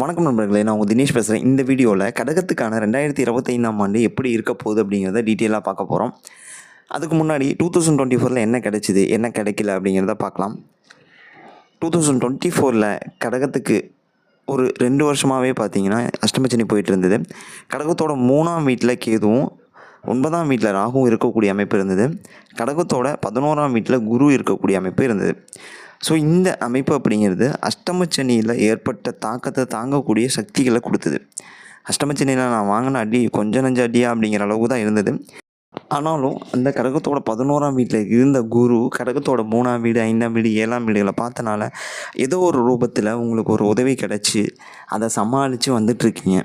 வணக்கம் நண்பர்களே நான் உங்கள் தினேஷ் பேசுகிறேன். இந்த வீடியோவில் கடகத்துக்கான ரெண்டாயிரத்தி இருபத்தைந்தாம் ஆண்டு எப்படி இருக்க போகுது அப்படிங்கிறத டீட்டெயிலாக பார்க்க போகிறோம். அதுக்கு முன்னாடி டூ தௌசண்ட் டுவெண்ட்டி ஃபோரில் என்ன கிடைச்சிது என்ன கிடைக்கல அப்படிங்கிறத பார்க்கலாம். டூ தௌசண்ட் டுவெண்ட்டி ஃபோரில் கடகத்துக்கு ஒரு ரெண்டு வருஷமாகவே பார்த்தீங்கன்னா அஷ்டமச்சனி போயிட்டு இருந்தது. கடகத்தோட மூணாம் வீட்டில் கேதுவும் ஒன்பதாம் வீட்டில் ராகுவும் இருக்கக்கூடிய அமைப்பு இருந்தது. கடகத்தோட பதினோராம் வீட்டில் குரு இருக்கக்கூடிய அமைப்பு இருந்தது. ஸோ இந்த அமைப்பு அப்படிங்கிறது அஷ்டமச்சனியில் ஏற்பட்ட தாக்கத்தை தாங்கக்கூடிய சக்திகளை கொடுத்தது. அஷ்டமச்சனியில் நான் வாங்கின அடி கொஞ்சம் நஞ்ச அடியா அப்படிங்கிற அளவுக்கு தான் இருந்தது. ஆனாலும் அந்த கடகத்தோட பதினோராம் வீட்டில் இருந்த குரு கடகத்தோட மூணாம் வீடு ஐந்தாம் வீடு ஏழாம் வீடுகளை பார்த்தனால ஏதோ ஒரு ரூபத்தில் உங்களுக்கு ஒரு உதவி கிடச்சி அதை சமாளித்து வந்துட்டுருக்கீங்க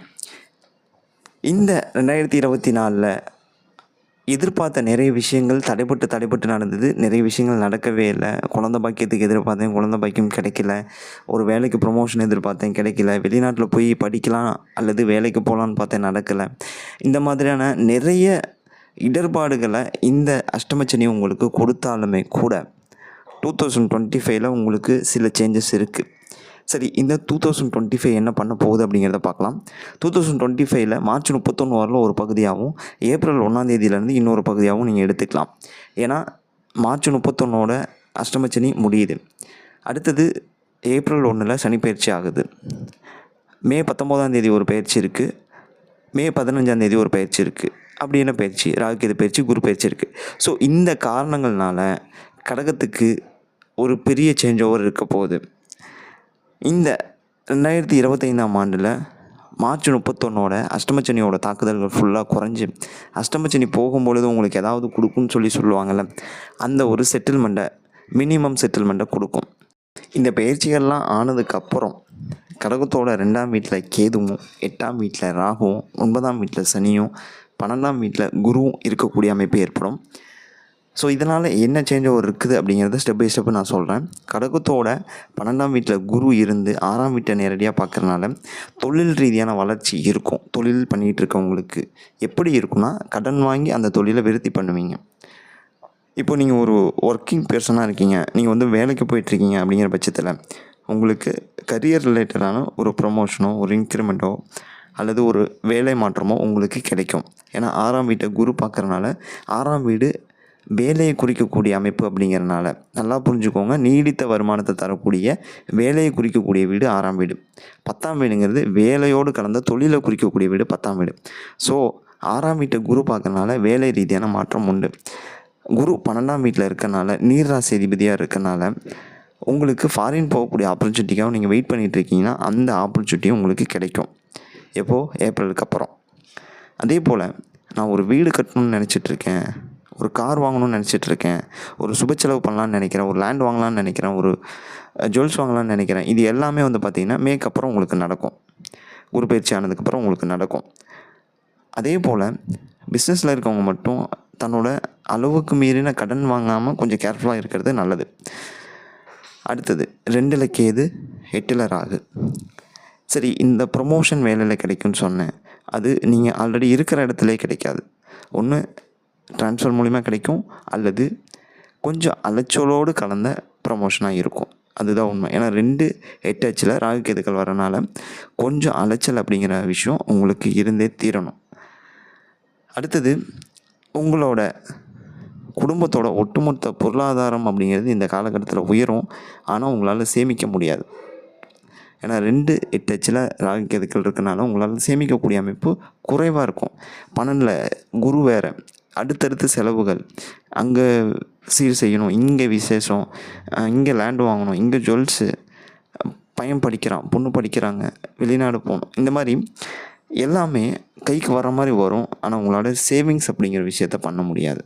இந்த ரெண்டாயிரத்தி இருபத்தி நாலில் எதிர்பார்த்த நிறைய விஷயங்கள் தடைப்பட்டு தடைப்பட்டு நடந்தது. நிறைய விஷயங்கள் நடக்கவே இல்லை. குழந்த பாக்கியத்துக்கு எதிர்பார்த்தேன் குழந்த பாக்கியம் கிடைக்கல. ஒரு வேலைக்கு ப்ரொமோஷன் எதிர்பார்த்தேன் கிடைக்கல. வெளிநாட்டில் போய் படிக்கலாம் அல்லது வேலைக்கு போகலான்னு பார்த்தேன் நடக்கலை. இந்த மாதிரியான நிறைய இடர்பாடுகளை இந்த அஷ்டமச்சனி உங்களுக்கு கொடுத்தாலுமே கூட டூ தௌசண்ட் டுவெண்ட்டி ஃபைவ்ல உங்களுக்கு சில சேஞ்சஸ் இருக்குது சரி இந்த டூ தௌசண்ட் டுவெண்ட்டி ஃபைவ் என்ன பண்ண போகுது அப்படிங்கிறத பார்க்கலாம். டூ தௌசண்ட் டுவெண்ட்டி ஃபைவ்ல மார்ச் முப்பத்தொன்று வரல ஒரு பகுதியாகவும் ஏப்ரல் ஒன்றாந்தேதியிலேருந்து இன்னொரு பகுதியாகவும் நீங்கள் எடுத்துக்கலாம். ஏன்னா மார்ச் முப்பத்தொன்னோட அஷ்டமச்சனி முடியுது. அடுத்தது ஏப்ரல் ஒன்றில் சனிப்பயிற்சி ஆகுது. மே பத்தொம்போதாம் தேதி ஒரு பயிற்சி இருக்குது மே பதினஞ்சாம் தேதி ஒரு பயிற்சி இருக்குது அப்படி என்ன பயிற்சி? ராகுகேது பயிற்சி குரு பயிற்சி இருக்குது ஸோ இந்த காரணங்கள்னால கடகத்துக்கு ஒரு பெரிய சேஞ்ச் ஓவர் இருக்க போகுது. இந்த ரெண்டாயிரத்தி இருபத்தைந்தாம் ஆண்டில் மார்ச் முப்பத்தொன்னோட அஷ்டமச்சனியோட தாக்குதல்கள் ஃபுல்லாக குறைஞ்சி அஷ்டமச்சனி போகும்பொழுது உங்களுக்கு ஏதாவது கொடுக்குன்னு சொல்லி சொல்லுவாங்கள்ல அந்த ஒரு செட்டில்மெண்ட்டை மினிமம் செட்டில்மெண்ட்டை கொடுக்கும். இந்த பயிற்சிகள்லாம் ஆனதுக்கப்புறம் கடகத்தோட ரெண்டாம் வீட்டில் கேதுவும் எட்டாம் வீட்டில் ராகுவும் ஒன்பதாம் வீட்டில் சனியும் பன்னெண்டாம் வீட்டில் குருவும் இருக்கக்கூடிய அமைப்பு ஏற்படும். ஸோ இதனால் என்ன சேஞ்ச் ஓவர் இருக்குது அப்படிங்கிறத ஸ்டெப் பை ஸ்டெப் நான் சொல்கிறேன் கடகத்தோட பன்னெண்டாம் வீட்டில் குரு இருந்து ஆறாம் வீட்டை நேரடியாக பார்க்குறனால தொழில் ரீதியான வளர்ச்சி இருக்கும். தொழில் பண்ணிகிட்டு இருக்கவங்களுக்கு எப்படி இருக்கும்னா கடன் வாங்கி அந்த தொழிலை விருத்தி பண்ணுவீங்க. இப்போ நீங்கள் ஒரு ஒர்க்கிங் பர்சனாக இருக்கீங்க. நீங்கள் வந்து வேலைக்கு போயிட்டுருக்கீங்க அப்படிங்கிற பட்சத்தில் உங்களுக்கு கரியர் ரிலேட்டடான ஒரு ப்ரொமோஷனோ ஒரு இன்க்ரிமெண்ட்டோ அல்லது ஒரு வேலை மாற்றமோ உங்களுக்கு கிடைக்கும். ஏன்னா ஆறாம் வீட்டை குரு பார்க்குறனால ஆறாம் வீடு வேலையை குறிக்கக்கூடிய அமைப்பு அப்படிங்கிறனால நல்லா புரிஞ்சுக்கோங்க. நீடித்த வருமானத்தை தரக்கூடிய வேலையை குறிக்கக்கூடிய வீடு ஆறாம் வீடு. பத்தாம் வீடுங்கிறது வேலையோடு கலந்த தொழிலை குறிக்கக்கூடிய வீடு பத்தாம் வீடு. ஸோ ஆறாம் வீட்டை குரு பார்க்கறனால வேலை ரீதியான மாற்றம் உண்டு. குரு பன்னெண்டாம் வீட்டில் இருக்கனால நீர்ராசி அதிபதியாக இருக்கனால உங்களுக்கு ஃபாரின் போகக்கூடிய ஆப்பர்ச்சுனிட்டிக்காக நீங்கள் வெயிட் பண்ணிகிட்டு இருக்கீங்கன்னா அந்த ஆப்பர்ச்சுனிட்டியும் உங்களுக்கு கிடைக்கும். எப்போது ஏப்ரலுக்கு அப்புறம். அதே போல் நான் ஒரு வீடு கட்டணும்னு நினச்சிட்ருக்கேன் ஒரு கார் வாங்கணும்னு நினச்சிட்டு இருக்கேன். ஒரு சுப செலவு பண்ணலான்னு நினைக்கிறேன். ஒரு லேண்ட் வாங்கலாம்னு நினைக்கிறேன். ஒரு ஜுவல்ஸ் வாங்கலாம்னு நினைக்கிறேன். இது எல்லாமே வந்து பார்த்திங்கன்னா மேக்கு அப்புறம் உங்களுக்கு நடக்கும். குரு பயிற்சி ஆனதுக்கப்புறம் உங்களுக்கு நடக்கும். அதே போல் பிஸ்னஸில் இருக்கவங்க மட்டும் தன்னோட அளவுக்கு மீறின கடன் வாங்காமல் கொஞ்சம் கேர்ஃபுல்லாக இருக்கிறது நல்லது. அடுத்தது ரெண்டில் கேது எட்டில் ராகு. சரி இந்த ப்ரொமோஷன் வேலையில் கிடைக்கும்னு சொன்னேன். அது நீங்கள் ஆல்ரெடி இருக்கிற இடத்துல கிடைக்காது. ஒன்று ட்ரான்ஸ்ஃபர் மூலிமா கிடைக்கும். அல்லது கொஞ்சம் அலைச்சலோடு கலந்த ப்ரமோஷனாக இருக்கும். அதுதான் உண்மை. ஏன்னா ரெண்டு எட்டச்சில் ராகு கேதுக்கள் வரனால கொஞ்சம் அலைச்சல் அப்படிங்கிற விஷயம் உங்களுக்கு இருந்தே தீரணும். அடுத்தது உங்களோட குடும்பத்தோட ஒட்டுமொத்த பொருளாதாரம் அப்படிங்கிறது இந்த காலகட்டத்தில் உயரும். ஆனால் உங்களால் சேமிக்க முடியாது. ஏன்னா ரெண்டு எட்டச்சில் ராகு கேதுக்கள் இருக்கனால உங்களால் சேமிக்கக்கூடிய அமைப்பு குறைவாக இருக்கும். பன்னெண்டில் குரு வேறு. அடுத்தடுத்த செலவுகள். அங்கே சீர் செய்யணும். இங்கே விசேஷம். இங்கே லேண்டு வாங்கணும். இங்கே ஜுவல்ஸு பையன் படிக்கிறான் பொண்ணு படிக்கிறாங்க வெளிநாடு போகணும். இந்த மாதிரி எல்லாமே கைக்கு வர மாதிரி வரும். ஆனால் உங்களால் சேவிங்ஸ் அப்படிங்கிற விஷயத்த பண்ண முடியாது.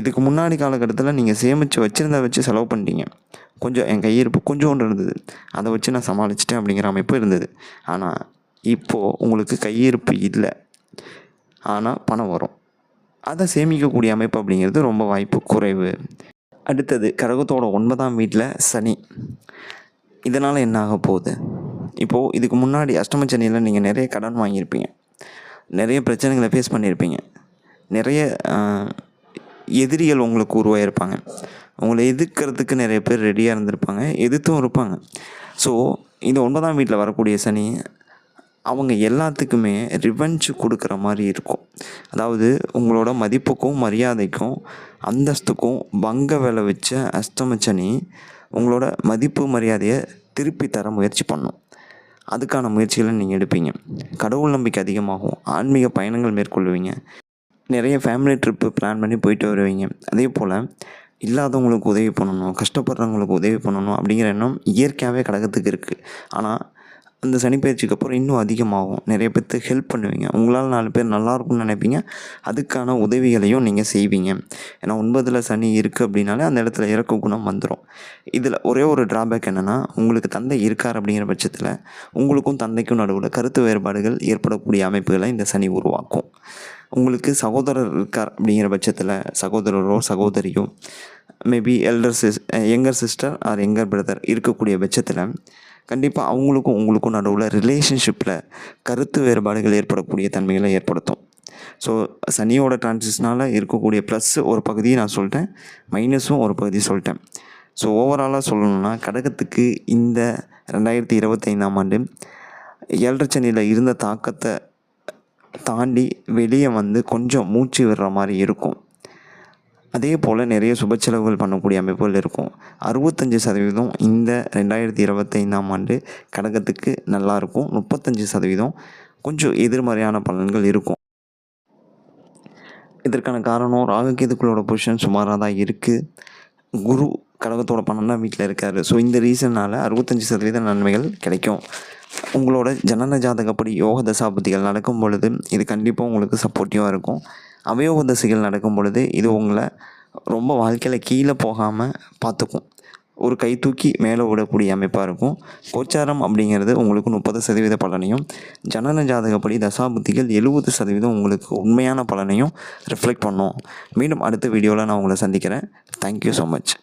இதுக்கு முன்னாடி காலகட்டத்தில் நீங்கள் சேமித்து வச்சுருந்த வச்சு செலவு பண்ணிட்டீங்க. கொஞ்சம் என் கையிருப்பு கொஞ்சோண்டு இருந்தது. அதை வச்சு நான் சமாளிச்சிட்டேன் அப்படிங்கிற அமைப்பு இருந்தது. ஆனால் இப்போது உங்களுக்கு கையிருப்பு இல்லை. ஆனால் பணம் வரும். அதை சேமிக்கக்கூடிய அமைப்பு அப்படிங்கிறது ரொம்ப வாய்ப்பு குறைவு. அடுத்தது கடகத்தோட ஒன்பதாம் வீட்டில் சனி. இதனால் என்ன ஆக போகுது? இப்போது இதுக்கு முன்னாடி அஷ்டம சனியில் நீங்கள் நிறைய கடன் வாங்கியிருப்பீங்க. நிறைய பிரச்சனைகளை ஃபேஸ் பண்ணியிருப்பீங்க. நிறைய எதிரிகள் உங்களுக்கு உருவாகிருப்பாங்க உங்களை எதிர்க்கிறதுக்கு நிறைய பேர் ரெடியாக இருந்திருப்பாங்க எதிர்த்தும் இருப்பாங்க. ஸோ இந்த ஒன்பதாம் வீட்டில் வரக்கூடிய சனி அவங்க எல்லாத்துக்குமே ரிவெஞ்ச் கொடுக்குற மாதிரி இருக்கும். அதாவது உங்களோட மதிப்புக்கும் மரியாதைக்கும் அந்தஸ்துக்கும் பங்க வேலை வச்ச அஸ்தமச்சனி உங்களோட மதிப்பு மரியாதையை திருப்பி தர முயற்சி பண்ணும். அதுக்கான முயற்சிகளை நீங்கள் எடுப்பீங்க. கடவுள் நம்பிக்கை அதிகமாகும். ஆன்மீக பயணங்கள் மேற்கொள்வீங்க. நிறைய ஃபேமிலி ட்ரிப்பு பிளான் பண்ணி போயிட்டு வருவீங்க. அதே போல் இல்லாதவங்களுக்கு உதவி பண்ணணும் கஷ்டப்படுறவங்களுக்கு உதவி பண்ணணும் அப்படிங்கிற எண்ணம் இயற்கையாகவே கடகத்துக்கு இருக்குது ஆனால் அந்த சனிப்பயிற்சிக்கு அப்புறம் இன்னும் அதிகமாகும். நிறைய பேர்த்துக்கு ஹெல்ப் பண்ணுவீங்க. உங்களால் நாலு பேர் நல்லாயிருக்கும்னு நினைப்பீங்க. அதுக்கான உதவிகளையும் நீங்கள் செய்வீங்க. ஏன்னா ஒன்பதில் சனி இருக்குது அப்படின்னாலே அந்த இடத்துல இறக்க குணம் வந்துடும் இதில் ஒரே ஒரு ட்ராபேக் என்னென்னா உங்களுக்கு தந்தை இருக்கார் அப்படிங்கிற பட்சத்தில் உங்களுக்கும் தந்தைக்கும் நடுவில் கருத்து வேறுபாடுகள் ஏற்படக்கூடிய அமைப்புகளை இந்த சனி உருவாக்கும். உங்களுக்கு சகோதரர் இருக்கார் அப்படிங்கிற பட்சத்தில் சகோதரரோ சகோதரியோ maybe elder sis younger sister or younger brother இருக்கக்கூடிய பட்சத்தில் கண்டிப்பாக அவங்களுக்கும் உங்களுக்கும் நடுவில் ரிலேஷன்ஷிப்பில் கருத்து வேறுபாடுகள் ஏற்படக்கூடிய தன்மைகளை ஏற்படுத்தும். ஸோ சனியோட டிரான்சிஷனால் இருக்கக்கூடிய ப்ளஸ் ஒரு பகுதியை நான் சொல்லிட்டேன். மைனஸும் ஒரு பகுதி சொல்லிட்டேன். ஸோ ஓவராலாக சொல்லணும்னா கடகத்துக்கு இந்த ரெண்டாயிரத்தி இருபத்தைந்தாம் ஆண்டு ஏழரை சனியில் இருந்த தாக்கத்தை தாண்டி வெளியே வந்து கொஞ்சம் மூச்சு விடுற மாதிரி இருக்கும். அதே போல் நிறைய சுப செலவுகள் பண்ணக்கூடிய அமைப்புகள் இருக்கும். அறுபத்தஞ்சி சதவீதம் இந்த ரெண்டாயிரத்தி இருபத்தைந்தாம் ஆண்டு கடகத்துக்கு நல்லாயிருக்கும் முப்பத்தஞ்சு சதவீதம் கொஞ்சம் எதிர்மறையான பலன்கள் இருக்கும். இதற்கான காரணம் ராகுகேதுக்களோட பொசிஷன் சுமாராக தான் இருக்குது குரு கடகத்தோட பன்னெண்டாம் வீட்டில் இருக்கார். ஸோ இந்த ரீசனால் அறுபத்தஞ்சி சதவீத நன்மைகள் கிடைக்கும். உங்களோட ஜனன ஜாதகப்படி யோக தசாபதிகள் நடக்கும் பொழுது இது கண்டிப்பாக உங்களுக்கு சப்போர்ட்டிவாக இருக்கும். அவயோக தசைகள் நடக்கும் பொழுது இது உங்களை ரொம்ப வாழ்க்கையில் கீழே போகாமல் பார்த்துக்கும். ஒரு கை தூக்கி மேலே விடக்கூடிய அமைப்பாக இருக்கும். கோச்சாரம் அப்படிங்கிறது உங்களுக்கு முப்பது சதவீத பலனையும் ஜனன ஜாதகப்படி தசாபுத்திகள் எழுபது சதவீதம் உங்களுக்கு உண்மையான பலனையும் ரிஃப்ளெக்ட் பண்ணும். மீண்டும் அடுத்த வீடியோவில் நான் உங்களை சந்திக்கிறேன். Thank you so much